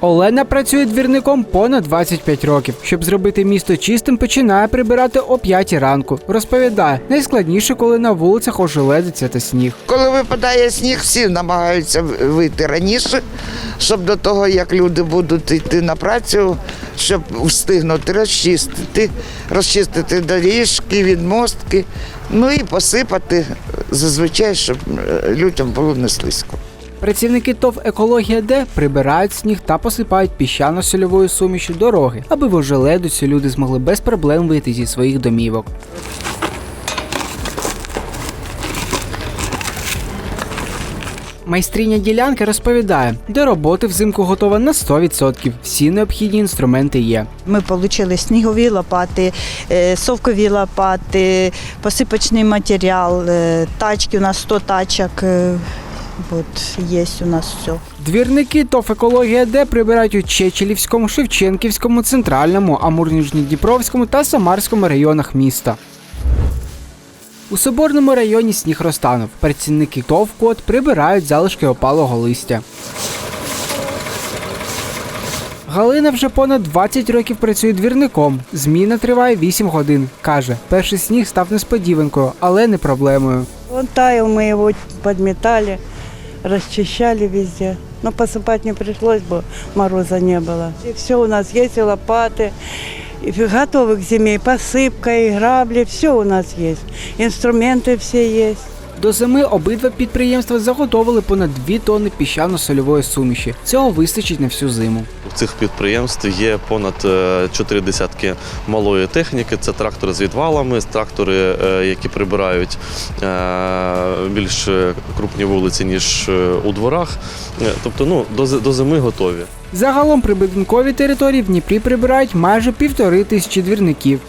Олена працює двірником понад 25 років. Щоб зробити місто чистим, починає прибирати о 5 ранку. Розповідає, найскладніше, коли на вулицях ожеледиться та сніг. Коли випадає сніг, всі намагаються вийти раніше, щоб до того, як люди будуть йти на працю, щоб встигнути розчистити, розчистити доріжки, відмостки, ну і посипати зазвичай, щоб е, людям було не слизько. Працівники ТОВ Екологія Д прибирають сніг та посипають піщано-сольовою сумішю дороги, аби в ожеледицю люди змогли без проблем вийти зі своїх домівок. Майстриня ділянки розповідає, до роботи взимку готова на 100%. Всі необхідні інструменти є. Ми отримали снігові лопати, е, совкові лопати, посипочний матеріал, е, тачки, у нас 100 тачок. От є у нас все. Двірники ТОВ Екологія Д прибирають у Чечелівському, Шевченківському, Центральному, Амур-Нижньодніпровському та Самарському районах міста. У Соборному районі сніг розтанув. Працівники ТОВ «Код» прибирають залишки опалого листя. Галина вже понад 20 років працює двірником. Зміна триває 8 годин. Каже, перший сніг став несподіванкою, але не проблемою. Он таял, мы его подметали, расчищали везде. Но посыпать не пришлось бы, мороза не было. И все у нас есть, и лопаты, и готовы к зиме, и посыпка, и грабли, все у нас есть. Инструменты все есть. До зими обидва підприємства заготовили понад 2 тонни піщано-сольової суміші. Цього вистачить на всю зиму. У цих підприємств є понад е, чотири десятки малої техніки. Це трактори з відвалами, трактори, е, які прибирають е, більш крупні вулиці, ніж у дворах. Тобто, ну, до зими готові. Загалом прибудинкові території в Дніпрі прибирають майже півтори тисячі двірників.